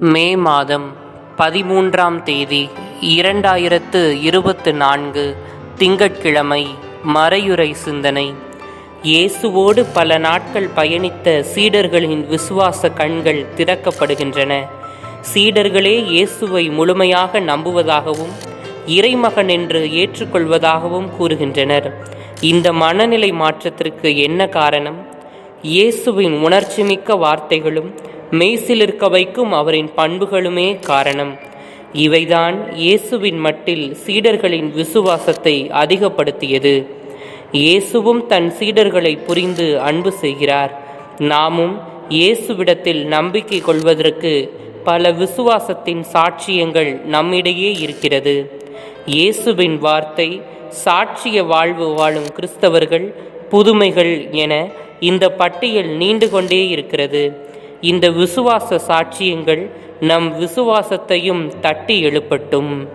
மே மாதம் பதிமூன்றாம் தேதி இரண்டாயிரத்து இருபத்து நான்கு திங்கட்கிழமை மறையுறை சிந்தனை. இயேசுவோடு பல நாட்கள் பயணித்த சீடர்களின் விசுவாச கண்கள் திறக்கப்படுகின்றன. சீடர்களே இயேசுவை முழுமையாக நம்புவதாகவும் இறைமகன் என்று ஏற்றுக்கொள்வதாகவும் கூறுகின்றனர். இந்த மனநிலை மாற்றத்திற்கு என்ன காரணம்? இயேசுவின் உணர்ச்சிமிக்க வார்த்தைகளும் மெய்சிலிருக்க வைக்கும் அவரின் பண்புகளுமே காரணம். இவைதான் இயேசுவின் மட்டில் சீடர்களின் விசுவாசத்தை அதிகப்படுத்தியது. இயேசுவும் தன் சீடர்களை புரிந்து அன்பு செய்கிறார். நாமும் இயேசுவிடத்தில் நம்பிக்கை கொள்வதற்கு பல விசுவாசத்தின் சாட்சியங்கள் நம்மிடையே இருக்கிறது. இயேசுவின் வார்த்தை சாட்சிய வாழ்வு வாழும் கிறிஸ்தவர்கள் புதுமைகள் என இந்த பட்டியல் நீண்டு கொண்டே இருக்கிறது. இந்த விசுவாச சாட்சியங்கள் நம் விசுவாசத்தையும் தட்டி எழுப்பட்டும்.